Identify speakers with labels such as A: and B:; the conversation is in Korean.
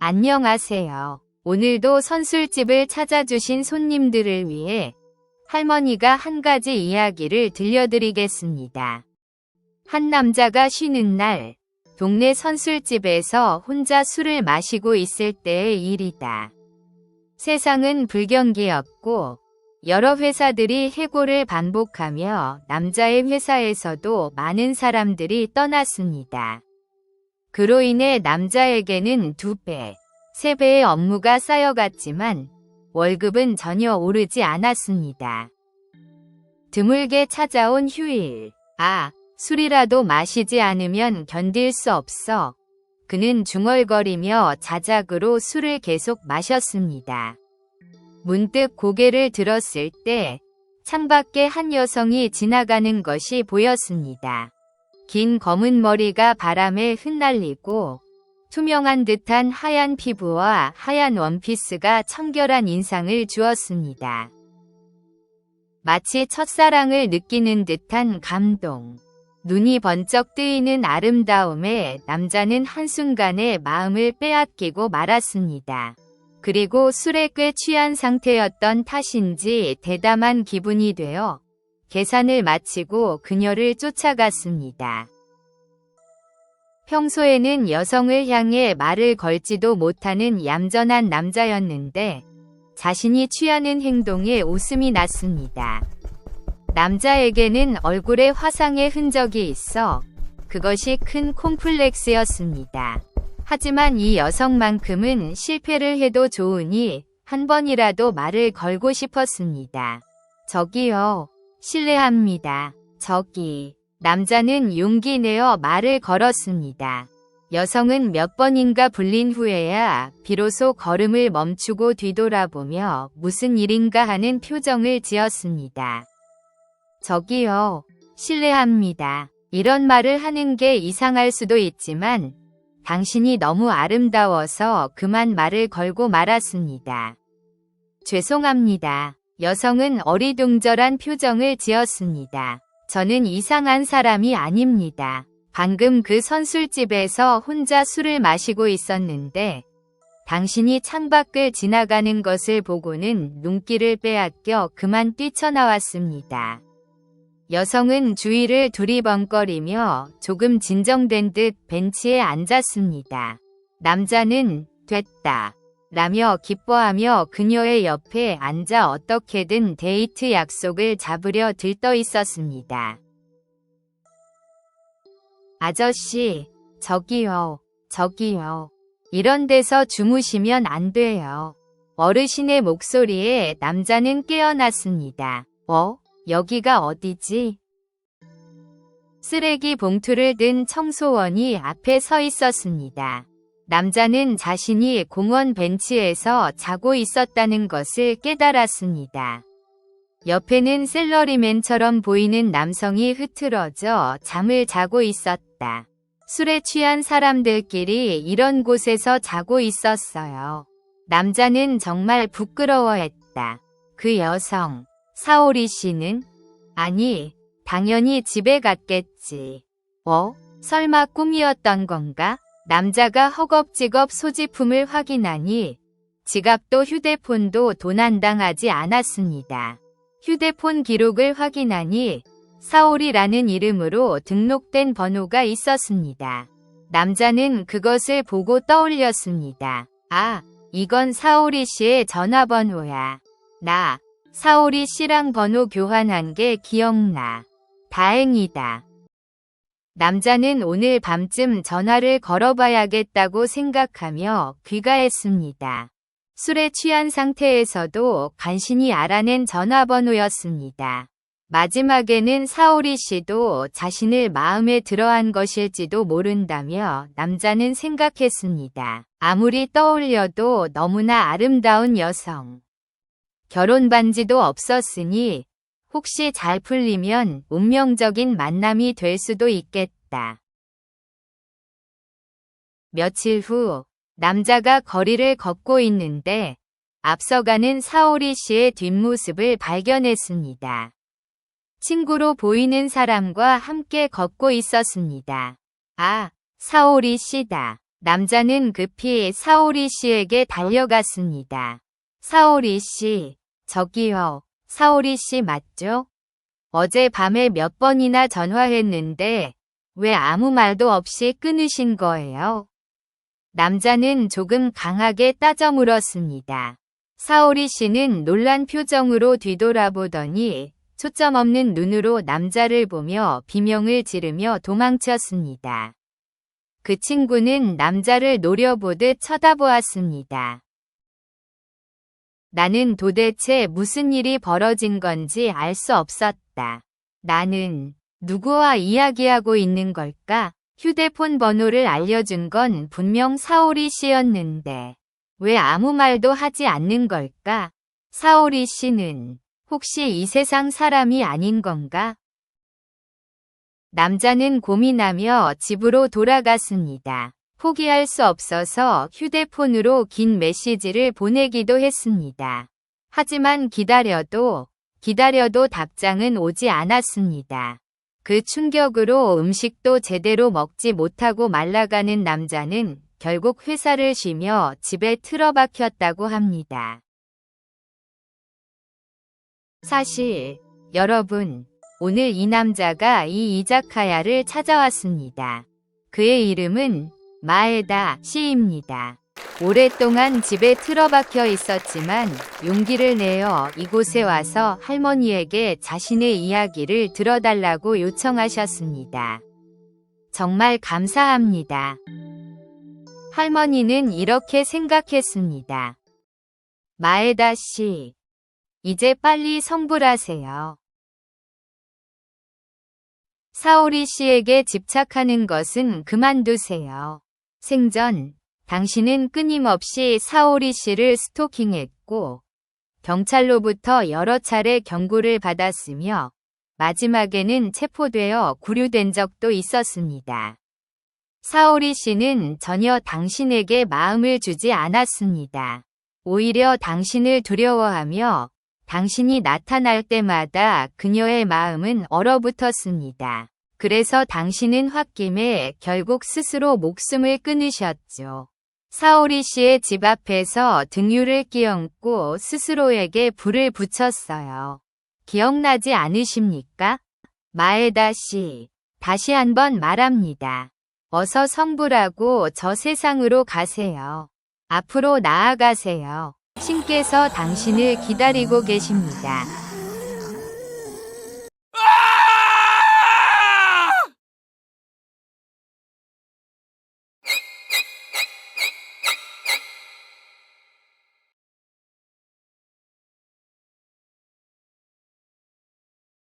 A: 안녕하세요. 오늘도 선술집을 찾아주신 손님들을 위해 할머니가 한 가지 이야기를 들려드리겠습니다. 한 남자가 쉬는 날, 동네 선술집에서 혼자 술을 마시고 있을 때의 일이다. 세상은 불경기였고, 여러 회사들이 해고를 반복하며 남자의 회사에서도 많은 사람들이 떠났습니다. 그로 인해 남자에게는 두 배, 세 배의 업무가 쌓여갔지만 월급은 전혀 오르지 않았습니다. 드물게 찾아온 휴일. 아, 술이라도 마시지 않으면 견딜 수 없어. 그는 중얼거리며 자작으로 술을 계속 마셨습니다. 문득 고개를 들었을 때 창밖에 한 여성이 지나가는 것이 보였습니다. 긴 검은 머리가 바람에 흩날리고 투명한 듯한 하얀 피부와 하얀 원피스가 청결한 인상을 주었습니다. 마치 첫사랑을 느끼는 듯한 감동. 눈이 번쩍 뜨이는 아름다움에 남자는 한순간에 마음을 빼앗기고 말았습니다. 그리고 술에 꽤 취한 상태였던 탓인지 대담한 기분이 되어 계산을 마치고 그녀를 쫓아갔습니다. 평소에는 여성을 향해 말을 걸지도 못하는 얌전한 남자였는데 자신이 취하는 행동에 웃음이 났습니다. 남자에게는 얼굴에 화상의 흔적이 있어 그것이 큰 콤플렉스였습니다. 하지만 이 여성만큼은 실패를 해도 좋으니 한 번이라도 말을 걸고 싶었습니다. 저기요. 실례합니다. 저기. 남자는 용기 내어 말을 걸었습니다. 여성은 몇 번인가 불린 후에야 비로소 걸음을 멈추고 뒤돌아보며 무슨 일인가 하는 표정을 지었습니다. 저기요. 실례합니다. 이런 말을 하는 게 이상할 수도 있지만 당신이 너무 아름다워서 그만 말을 걸고 말았습니다. 죄송합니다. 여성은 어리둥절한 표정을 지었습니다. 저는 이상한 사람이 아닙니다. 방금 그 선술집에서 혼자 술을 마시고 있었는데 당신이 창밖을 지나가는 것을 보고는 눈길을 빼앗겨 그만 뛰쳐나왔습니다. 여성은 주위를 두리번거리며 조금 진정된 듯 벤치에 앉았습니다. 남자는 됐다. 라며 기뻐하며 그녀의 옆에 앉아 어떻게든 데이트 약속을 잡으려 들떠 있었습니다. 아저씨, 저기요, 저기요. 이런 데서 주무시면 안 돼요. 어르신의 목소리에 남자는 깨어났습니다. 어? 여기가 어디지? 쓰레기 봉투를 든 청소원이 앞에 서 있었습니다. 남자는 자신이 공원 벤치에서 자고 있었다는 것을 깨달았습니다. 옆에는 셀러리맨처럼 보이는 남성이 흐트러져 잠을 자고 있었다. 술에 취한 사람들끼리 이런 곳에서 자고 있었어요. 남자는 정말 부끄러워했다. 그 여성, 사오리 씨는? 아니, 당연히 집에 갔겠지. 어? 설마 꿈이었던 건가? 남자가 허겁지겁 소지품을 확인하니 지갑도 휴대폰도 도난당하지 않았습니다. 휴대폰 기록을 확인하니 사오리라는 이름으로 등록된 번호가 있었습니다. 남자는 그것을 보고 떠올렸습니다. 아, 이건 사오리 씨의 전화번호야. 나, 사오리 씨랑 번호 교환한 게 기억나. 다행이다. 남자는 오늘 밤쯤 전화를 걸어봐야겠다고 생각하며 귀가했습니다. 술에 취한 상태에서도 간신히 알아낸 전화번호였습니다. 마지막에는 사오리 씨도 자신을 마음에 들어한 것일지도 모른다며 남자는 생각했습니다. 아무리 떠올려도 너무나 아름다운 여성. 결혼 반지도 없었으니 혹시 잘 풀리면 운명적인 만남이 될 수도 있겠다. 며칠 후 남자가 거리를 걷고 있는데 앞서가는 사오리 씨의 뒷모습을 발견했습니다. 친구로 보이는 사람과 함께 걷고 있었습니다. 아, 사오리 씨다. 남자는 급히 사오리 씨에게 달려갔습니다. 사오리 씨, 저기요. 사오리 씨 맞죠? 어제 밤에 몇 번이나 전화했는데 왜 아무 말도 없이 끊으신 거예요? 남자는 조금 강하게 따져 물었습니다. 사오리 씨는 놀란 표정으로 뒤돌아보더니 초점 없는 눈으로 남자를 보며 비명을 지르며 도망쳤습니다. 그 친구는 남자를 노려보듯 쳐다보았습니다. 나는 도대체 무슨 일이 벌어진 건지 알 수 없었다. 나는 누구와 이야기하고 있는 걸까? 휴대폰 번호를 알려준 건 분명 사오리 씨였는데 왜 아무 말도 하지 않는 걸까? 사오리 씨는 혹시 이 세상 사람이 아닌 건가? 남자는 고민하며 집으로 돌아갔습니다. 포기할 수 없어서 휴대폰으로 긴 메시지를 보내기도 했습니다. 하지만 기다려도 기다려도 답장은 오지 않았습니다. 그 충격으로 음식도 제대로 먹지 못하고 말라가는 남자는 결국 회사를 쉬며 집에 틀어박혔다고 합니다. 사실 여러분 오늘 이 남자가 이 이자카야를 찾아왔습니다. 그의 이름은 마에다 씨입니다. 오랫동안 집에 틀어박혀 있었지만 용기를 내어 이곳에 와서 할머니에게 자신의 이야기를 들어달라고 요청하셨습니다. 정말 감사합니다. 할머니는 이렇게 생각했습니다. 마에다 씨, 이제 빨리 성불하세요. 사오리 씨에게 집착하는 것은 그만두세요. 생전 당신은 끊임없이 사오리 씨를 스토킹했고 경찰로부터 여러 차례 경고를 받았으며 마지막에는 체포되어 구류된 적도 있었습니다. 사오리 씨는 전혀 당신에게 마음을 주지 않았습니다. 오히려 당신을 두려워하며 당신이 나타날 때마다 그녀의 마음은 얼어붙었습니다. 그래서 당신은 홧김에 결국 스스로 목숨을 끊으셨죠. 사오리 씨의 집 앞에서 등유를 끼얹고 스스로에게 불을 붙였어요. 기억나지 않으십니까? 마에다 씨, 다시 한번 말합니다. 어서 성불하고 저 세상으로 가세요. 앞으로 나아가세요. 신께서 당신을 기다리고 계십니다.